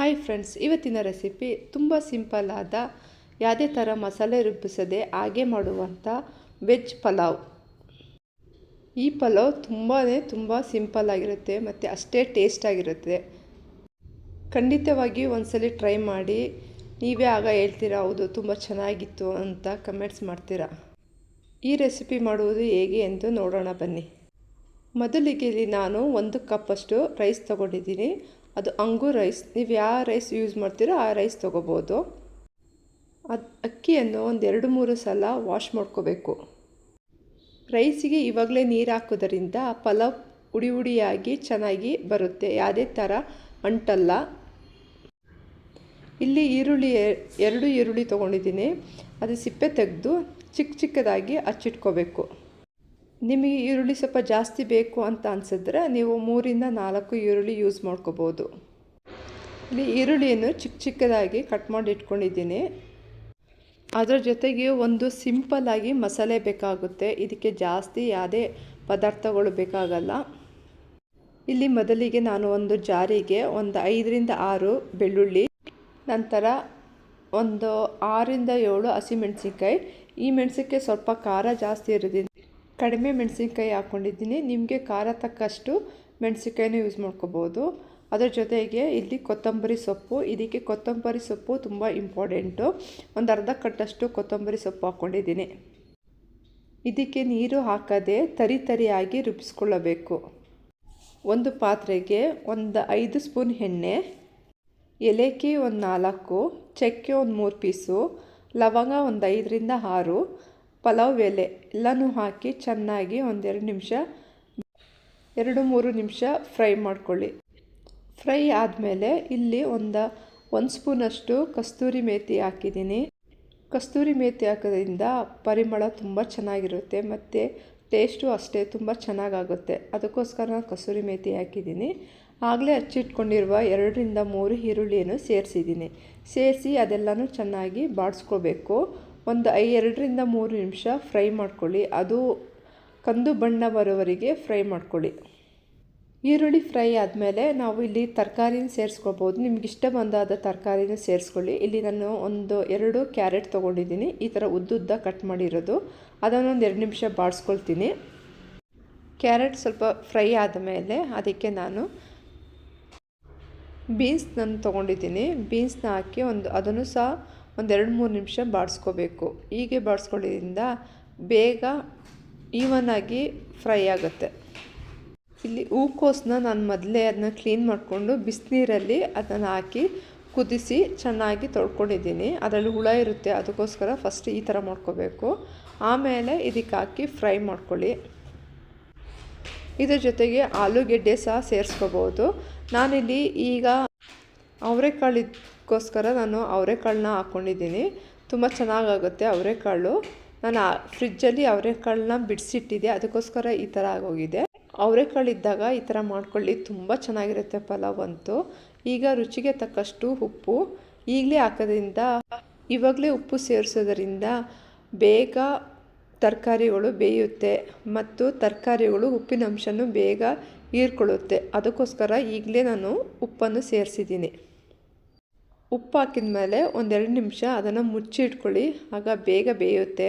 Hi friends ಇವತ್ತಿನ recipe ತುಂಬ simple ಆದ ಯಾವುದೇ ಥರ ಮಸಾಲೆ ರುಬ್ಬಿಸದೆ ಹಾಗೆ ಮಾಡುವಂಥ ವೆಜ್ ಪಲಾವ್. ಈ ಪಲಾವ್ ತುಂಬಾ ತುಂಬ ಸಿಂಪಲ್ ಆಗಿರುತ್ತೆ ಮತ್ತು ಅಷ್ಟೇ ಟೇಸ್ಟ್ ಆಗಿರುತ್ತೆ. ಖಂಡಿತವಾಗಿ ಒಂದ್ಸಲಿ ಟ್ರೈ ಮಾಡಿ, ನೀವೇ ಆಗ ಹೇಳ್ತೀರಾ, ಹೌದು, ತುಂಬ ಚೆನ್ನಾಗಿತ್ತು ಅಂತ ಕಮೆಂಟ್ಸ್ ಮಾಡ್ತೀರಾ? ಈ ರೆಸಿಪಿ ಮಾಡುವುದು ಹೇಗೆ ಎಂದು ನೋಡೋಣ ಬನ್ನಿ. ಮೊದಲಿಗೆ ನಾನು ಒಂದು ಕಪ್ಪಷ್ಟು ರೈಸ್ ತೊಗೊಂಡಿದ್ದೀನಿ. ಅದು ಅಂಗೂರ್ ರೈಸ್, ನೀವು ಯಾವ ರೈಸ್ ಯೂಸ್ ಮಾಡ್ತೀರೋ ಆ ರೈಸ್ ತೊಗೋಬೋದು. ಅದು ಅಕ್ಕಿಯನ್ನು ಒಂದು ಎರಡು ಮೂರು ಸಲ ವಾಶ್ ಮಾಡ್ಕೋಬೇಕು. ರೈಸಿಗೆ ಇವಾಗಲೇ ನೀರು ಹಾಕೋದರಿಂದ ಪಲಾವ್ ಉಡಿ ಉಡಿಯಾಗಿ ಚೆನ್ನಾಗಿ ಬರುತ್ತೆ, ಯಾವುದೇ ಥರ ಅಂಟಲ್ಲ. ಇಲ್ಲಿ ಈರುಳ್ಳಿ ಎರಡು ಈರುಳ್ಳಿ ತೊಗೊಂಡಿದ್ದೀನಿ. ಅದು ಸಿಪ್ಪೆ ತೆಗೆದು ಚಿಕ್ಕ ಚಿಕ್ಕದಾಗಿ ಹಚ್ಚಿಟ್ಕೋಬೇಕು ನಿಮಗೆ ಈರುಳ್ಳಿ ಸ್ವಲ್ಪ ಜಾಸ್ತಿ ಬೇಕು ಅಂತ ಅನಿಸಿದ್ರೆ ನೀವು ಮೂರಿಂದ ನಾಲ್ಕು ಈರುಳ್ಳಿ ಯೂಸ್ ಮಾಡ್ಕೋಬೋದು. ಇಲ್ಲಿ ಈರುಳ್ಳಿಯನ್ನು ಚಿಕ್ಕ ಚಿಕ್ಕದಾಗಿ ಕಟ್ ಮಾಡಿ ಇಟ್ಕೊಂಡಿದ್ದೀನಿ. ಅದರ ಜೊತೆಗೆ ಒಂದು ಸಿಂಪಲ್ಲಾಗಿ ಮಸಾಲೆ ಬೇಕಾಗುತ್ತೆ. ಇದಕ್ಕೆ ಜಾಸ್ತಿ ಯಾವುದೇ ಪದಾರ್ಥಗಳು ಬೇಕಾಗಲ್ಲ. ಇಲ್ಲಿ ಮೊದಲಿಗೆ ನಾನು ಒಂದು ಜಾರಿಗೆ ಒಂದು ಐದರಿಂದ ಆರು ಬೆಳ್ಳುಳ್ಳಿ, ನಂತರ ಒಂದು ಆರಿಂದ ಏಳು ಹಸಿಮೆಣಸಿನ್ಕಾಯಿ ಈ ಮೆಣಸಿನ್ಕಾಯಿ ಸ್ವಲ್ಪ ಖಾರ ಜಾಸ್ತಿ ಇರೋದ್ರಿಂದ ಕಡಿಮೆ ಮೆಣಸಿನ್ಕಾಯಿ ಹಾಕ್ಕೊಂಡಿದ್ದೀನಿ ನಿಮಗೆ ಖಾರ ತಕ್ಕಷ್ಟು ಮೆಣಸಿನ್ಕಾಯಿನೂ ಯೂಸ್ ಮಾಡ್ಕೋಬೋದು. ಅದರ ಜೊತೆಗೆ ಇಲ್ಲಿ ಕೊತ್ತಂಬರಿ ಸೊಪ್ಪು. ಇದಕ್ಕೆ ಕೊತ್ತಂಬರಿ ಸೊಪ್ಪು ತುಂಬ ಇಂಪಾರ್ಟೆಂಟು ಒಂದು ಅರ್ಧ ಕಟ್ಟಷ್ಟು ಕೊತ್ತಂಬರಿ ಸೊಪ್ಪು ಹಾಕ್ಕೊಂಡಿದ್ದೀನಿ ಇದಕ್ಕೆ ನೀರು ಹಾಕದೆ ತರಿ ತರಿಯಾಗಿ ರುಬ್ಬಿಸ್ಕೊಳ್ಳಬೇಕು. ಒಂದು ಪಾತ್ರೆಗೆ ಒಂದು ಐದು ಸ್ಪೂನ್ ಎಣ್ಣೆ, ಏಲಕ್ಕಿ ಒಂದು ನಾಲ್ಕು, ಚಕ್ಕೆ ಒಂದು ಮೂರು ಪೀಸು, ಲವಂಗ ಒಂದು ಐದರಿಂದ ಆರು ಪಲಾವ್ ಎಲೆ, ಎಲ್ಲನೂ ಹಾಕಿ ಚೆನ್ನಾಗಿ ಒಂದೆರಡು ನಿಮಿಷ, ಎರಡು ಮೂರು ನಿಮಿಷ ಫ್ರೈ ಮಾಡ್ಕೊಳ್ಳಿ. ಫ್ರೈ ಆದಮೇಲೆ ಇಲ್ಲಿ ಒಂದು ಒಂದು ಸ್ಪೂನಷ್ಟು ಕಸ್ತೂರಿ ಮೇತಿ ಹಾಕಿದ್ದೀನಿ. ಕಸ್ತೂರಿ ಮೇತಿ ಹಾಕೋದ್ರಿಂದ ಪರಿಮಳ ತುಂಬ ಚೆನ್ನಾಗಿರುತ್ತೆ ಮತ್ತು ಟೇಸ್ಟು ಅಷ್ಟೇ ತುಂಬ ಚೆನ್ನಾಗಾಗುತ್ತೆ. ಅದಕ್ಕೋಸ್ಕರ ನಾನು ಕಸೂರಿ ಮೇತಿ ಹಾಕಿದ್ದೀನಿ. ಆಗಲೇ ಹಚ್ಚಿಟ್ಕೊಂಡಿರುವ ಎರಡರಿಂದ ಮೂರು ಈರುಳ್ಳಿಯನ್ನು ಸೇರಿಸಿದ್ದೀನಿ. ಸೇರಿಸಿ ಅದೆಲ್ಲನೂ ಚೆನ್ನಾಗಿ ಬಾಡಿಸ್ಕೋಬೇಕು. ಒಂದು ಐ ಎರಡರಿಂದ ಮೂರು ನಿಮಿಷ ಫ್ರೈ ಮಾಡ್ಕೊಳ್ಳಿ. ಅದು ಕಂದು ಬಣ್ಣ ಬರೋವರೆಗೆ ಫ್ರೈ ಮಾಡ್ಕೊಳ್ಳಿ. ಈರುಳ್ಳಿ ಫ್ರೈ ಆದಮೇಲೆ ನಾವು ಇಲ್ಲಿ ತರಕಾರಿನ ಸೇರಿಸ್ಕೋಬೋದು. ನಿಮ್ಗೆ ಇಷ್ಟ ಬಂದಾದ ತರಕಾರಿನ ಸೇರಿಸ್ಕೊಳ್ಳಿ. ಇಲ್ಲಿ ನಾನು ಒಂದು ಎರಡು ಕ್ಯಾರೆಟ್ ತೊಗೊಂಡಿದ್ದೀನಿ. ಈ ಥರ ಉದ್ದುದ್ದ ಕಟ್ ಮಾಡಿರೋದು. ಅದನ್ನು ಒಂದು ಎರಡು ನಿಮಿಷ ಬಾಡಿಸ್ಕೊಳ್ತೀನಿ ಕ್ಯಾರೆಟ್ ಸ್ವಲ್ಪ ಫ್ರೈ ಆದಮೇಲೆ ಅದಕ್ಕೆ ನಾನು ಬೀನ್ಸ್ ನಾನು ತೊಗೊಂಡಿದ್ದೀನಿ. ಬೀನ್ಸ್ನ ಹಾಕಿ ಒಂದು ಅದನ್ನು ಸಹ ಒಂದೆರಡು ಮೂರು ನಿಮಿಷ ಬಾಡಿಸ್ಕೋಬೇಕು. ಹೀಗೆ ಬಾಡಿಸ್ಕೊಳ್ಳೋದ್ರಿಂದ ಬೇಗ ಈವನಾಗಿ ಫ್ರೈ ಆಗುತ್ತೆ. ಇಲ್ಲಿ ಹೂಕೋಸನ್ನ ನಾನು ಮೊದಲೇ ಅದನ್ನ ಕ್ಲೀನ್ ಮಾಡಿಕೊಂಡು ಬಿಸಿನೀರಲ್ಲಿ ಅದನ್ನು ಹಾಕಿ ಕುದಿಸಿ ಚೆನ್ನಾಗಿ ತೊಳ್ಕೊಂಡಿದ್ದೀನಿ. ಅದರಲ್ಲಿ ಹುಳ ಇರುತ್ತೆ, ಅದಕ್ಕೋಸ್ಕರ ಫಸ್ಟ್ ಈ ಥರ ಮಾಡ್ಕೋಬೇಕು. ಆಮೇಲೆ ಇದಕ್ಕೆ ಹಾಕಿ ಫ್ರೈ ಮಾಡ್ಕೊಳ್ಳಿ. ಇದ್ರ ಜೊತೆಗೆ ಆಲೂಗೆಡ್ಡೆ ಸಹ ಸೇರಿಸ್ಕೋಬೋದು. ನಾನಿಲ್ಲಿ ಈಗ ಅವರೆಕಾಳಿಗೋಸ್ಕರ ನಾನು ಅವರೆಕಾಳನ್ನ ಹಾಕ್ಕೊಂಡಿದ್ದೀನಿ ತುಂಬ ಚೆನ್ನಾಗಾಗುತ್ತೆ ಅವರೆಕಾಳು. ನಾನು ಫ್ರಿಜ್ಜಲ್ಲಿ ಅವರೆಕಾಳನ್ನ ಬಿಡಿಸಿಟ್ಟಿದ್ದೆ. ಅದಕ್ಕೋಸ್ಕರ ಈ ಥರ ಆಗೋಗಿದೆ. ಅವರೆಕಾಳಿದ್ದಾಗ ಈ ಥರ ಮಾಡ್ಕೊಳ್ಳಿ. ತುಂಬ ಚೆನ್ನಾಗಿರುತ್ತೆ ಪಲಾವ್ ಅಂತೂ. ಈಗ ರುಚಿಗೆ ತಕ್ಕಷ್ಟು ಉಪ್ಪು. ಈಗಲೇ ಹಾಕೋದ್ರಿಂದ, ಇವಾಗಲೇ ಉಪ್ಪು ಸೇರಿಸೋದ್ರಿಂದ ಬೇಗ ತರಕಾರಿಗಳು ಬೇಯುತ್ತೆ ಮತ್ತು ತರಕಾರಿಗಳು ಉಪ್ಪಿನ ಅಂಶನೂ ಬೇಗ ಹೀರ್ಕೊಳ್ಳುತ್ತೆ. ಅದಕ್ಕೋಸ್ಕರ ಈಗಲೇ ನಾನು ಉಪ್ಪನ್ನು ಸೇರಿಸಿದ್ದೀನಿ. ಉಪ್ಪು ಹಾಕಿದ ಮೇಲೆ ಒಂದೆರಡು ನಿಮಿಷ ಅದನ್ನು ಮುಚ್ಚಿ ಇಟ್ಕೊಳ್ಳಿ. ಆಗ ಬೇಗ ಬೇಯುತ್ತೆ.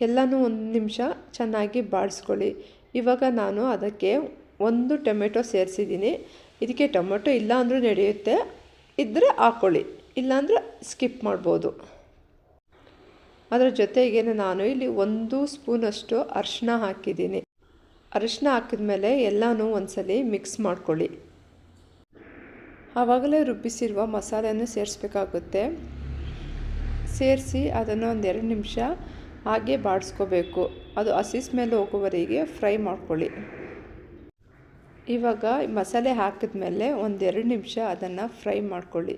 ಎಲ್ಲನೂ ಒಂದು ನಿಮಿಷ ಚೆನ್ನಾಗಿ ಬಾಡಿಸ್ಕೊಳ್ಳಿ. ಇವಾಗ ನಾನು ಅದಕ್ಕೆ ಒಂದು ಟೊಮೆಟೊ ಸೇರಿಸಿದ್ದೀನಿ. ಇದಕ್ಕೆ ಟೊಮೆಟೊ ಇಲ್ಲ ಅಂದರೂ ನಡೆಯುತ್ತೆ. ಇದ್ದರೆ ಹಾಕ್ಕೊಳ್ಳಿ. ಇಲ್ಲಾಂದರೆ ಸ್ಕಿಪ್ ಮಾಡ್ಬೋದು. ಅದರ ಜೊತೆಗೆ ನಾನು ಇಲ್ಲಿ ಒಂದು ಸ್ಪೂನಷ್ಟು ಅರಿಶಿನ ಹಾಕಿದ್ದೀನಿ. ಅರಿಶಿನ ಹಾಕಿದ್ಮೇಲೆ ಎಲ್ಲನೂ ಒಂದ್ಸಲಿ ಮಿಕ್ಸ್ ಮಾಡ್ಕೊಳ್ಳಿ. ಆವಾಗಲೇ ರುಬ್ಬಿಸಿರುವ ಮಸಾಲೆಯನ್ನು ಸೇರಿಸ್ಬೇಕಾಗುತ್ತೆ. ಸೇರಿಸಿ ಅದನ್ನು ಒಂದೆರಡು ನಿಮಿಷ ಹಾಗೆ ಬಾಡಿಸ್ಕೋಬೇಕು. ಅದು ಹಸಿ ಮೇಲೆ ಹೋಗುವವರೆಗೆ ಫ್ರೈ ಮಾಡ್ಕೊಳ್ಳಿ. ಇವಾಗ ಮಸಾಲೆ ಹಾಕಿದ ಮೇಲೆ ಒಂದೆರಡು ನಿಮಿಷ ಅದನ್ನು ಫ್ರೈ ಮಾಡ್ಕೊಳ್ಳಿ.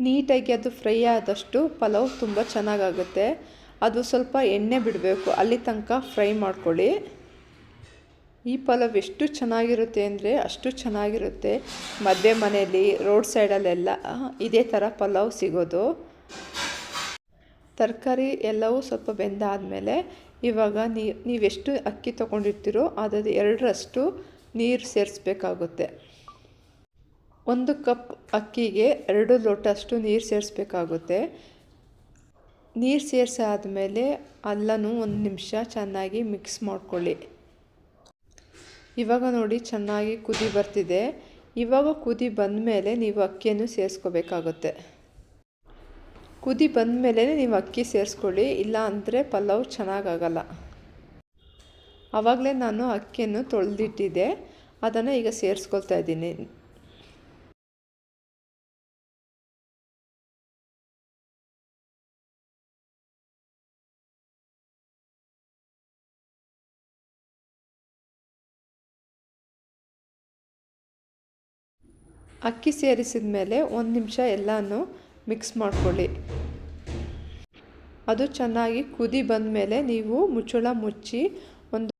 ನೀಟಾಗಿ ಅದು ಫ್ರೈ ಆದಷ್ಟು ಪಲಾವ್ ತುಂಬ ಚೆನ್ನಾಗಾಗುತ್ತೆ. ಅದು ಸ್ವಲ್ಪ ಎಣ್ಣೆ ಬಿಡಬೇಕು. ಅಲ್ಲಿ ತನಕ ಫ್ರೈ ಮಾಡ್ಕೊಳ್ಳಿ. ಈ ಪಲಾವ್ ಎಷ್ಟು ಚೆನ್ನಾಗಿರುತ್ತೆ ಅಂದರೆ ಅಷ್ಟು ಚೆನ್ನಾಗಿರುತ್ತೆ. ಮದುವೆ ಮನೆಯಲ್ಲಿ, ರೋಡ್ ಸೈಡಲ್ಲೆಲ್ಲ ಇದೇ ಥರ ಪಲಾವ್ ಸಿಗೋದು. ತರಕಾರಿ ಎಲ್ಲವೂ ಸ್ವಲ್ಪ ಬೆಂದಾದಮೇಲೆ ಇವಾಗ ನೀವು ನೀವೆಷ್ಟು ಅಕ್ಕಿ ತೊಗೊಂಡಿರ್ತೀರೋ ಅದರ ಎರಡರಷ್ಟು ನೀರು ಸೇರಿಸ್ಬೇಕಾಗುತ್ತೆ. ಒಂದು ಕಪ್ ಅಕ್ಕಿಗೆ ಎರಡು ಲೋಟಷ್ಟು ನೀರು ಸೇರಿಸ್ಬೇಕಾಗುತ್ತೆ. ನೀರು ಸೇರಿಸಾದ ಮೇಲೆ ಅಲ್ಲನೂ ಒಂದು ನಿಮಿಷ ಚೆನ್ನಾಗಿ ಮಿಕ್ಸ್ ಮಾಡ್ಕೊಳ್ಳಿ. ಇವಾಗ ನೋಡಿ ಚೆನ್ನಾಗಿ ಕುದಿ ಬರ್ತಿದೆ. ಇವಾಗ ಕುದಿ ಬಂದಮೇಲೆ ನೀವು ಅಕ್ಕಿಯನ್ನು ಸೇರಿಸ್ಕೋಬೇಕಾಗುತ್ತೆ. ಕುದಿ ಬಂದಮೇಲೆ ನೀವು ಅಕ್ಕಿ ಸೇರಿಸ್ಕೊಳ್ಳಿ, ಇಲ್ಲ ಅಂದರೆ ಪಲಾವ್ ಚೆನ್ನಾಗಾಗಲ್ಲ. ಆವಾಗಲೇ ನಾನು ಅಕ್ಕಿಯನ್ನು ತೊಳೆದಿಟ್ಟಿದ್ದೆ. ಅದನ್ನು ಈಗ ಸೇರಿಸ್ಕೊಳ್ತಾ ಇದ್ದೀನಿ. ಅಕ್ಕಿ ಸೇರಿಸಿದ ಮೇಲೆ ಒಂದು ನಿಮಿಷ ಎಲ್ಲನೂ ಮಿಕ್ಸ್ ಮಾಡ್ಕೊಳ್ಳಿ. ಅದು ಚೆನ್ನಾಗಿ ಕುದಿ ಬಂದ ಮೇಲೆ ನೀವು ಮುಚ್ಚಳ ಮುಚ್ಚಿ ಒಂದು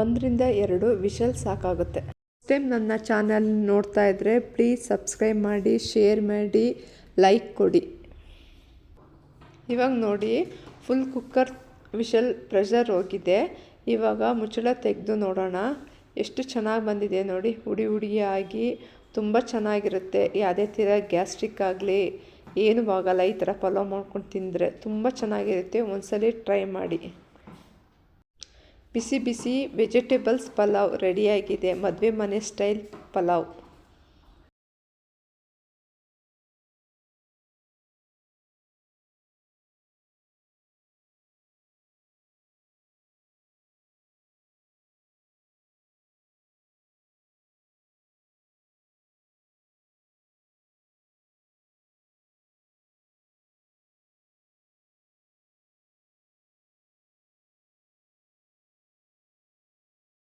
ಒಂದರಿಂದ ಎರಡು ವಿಷಲ್ ಸಾಕಾಗುತ್ತೆ. ಟೈಮ್ ನನ್ನ ಚಾನಲ್ ನೋಡ್ತಾ ಇದ್ದರೆ ಪ್ಲೀಸ್ ಸಬ್ಸ್ಕ್ರೈಬ್ ಮಾಡಿ ಶೇರ್ ಮಾಡಿ ಲೈಕ್ ಕೊಡಿ. ಇವಾಗ ನೋಡಿ ಫುಲ್ ಕುಕ್ಕರ್ ವಿಷಲ್ ಪ್ರೆಷರ್ ಹೋಗಿದೆ. ಇವಾಗ ಮುಚ್ಚಳ ತೆಗೆದು ನೋಡೋಣ. ಎಷ್ಟು ಚೆನ್ನಾಗಿ ಬಂದಿದೆ ನೋಡಿ, ಹುಡಿ ಹುಡಿಯಾಗಿ ತುಂಬ ಚೆನ್ನಾಗಿರುತ್ತೆ. ಯಾವುದೇ ಥರ ಗ್ಯಾಸ್ಟ್ರಿಕ್ ಆಗಲಿ, ಏನೂ ಆಗಲ್ಲ, ಈ ಥರ ಪಲಾವ್ ಮಾಡ್ಕೊಂಡು ತಿಂದರೆ ತುಂಬ ಚೆನ್ನಾಗಿರುತ್ತೆ. ಒಂದ್ಸಲಿ ಟ್ರೈ ಮಾಡಿ. ಬಿಸಿ ಬಿಸಿ ವೆಜಿಟೇಬಲ್ಸ್ ಪಲಾವ್ ರೆಡಿಯಾಗಿದೆ ಮದುವೆ ಮನೆ ಸ್ಟೈಲ್ ಪಲಾವ್.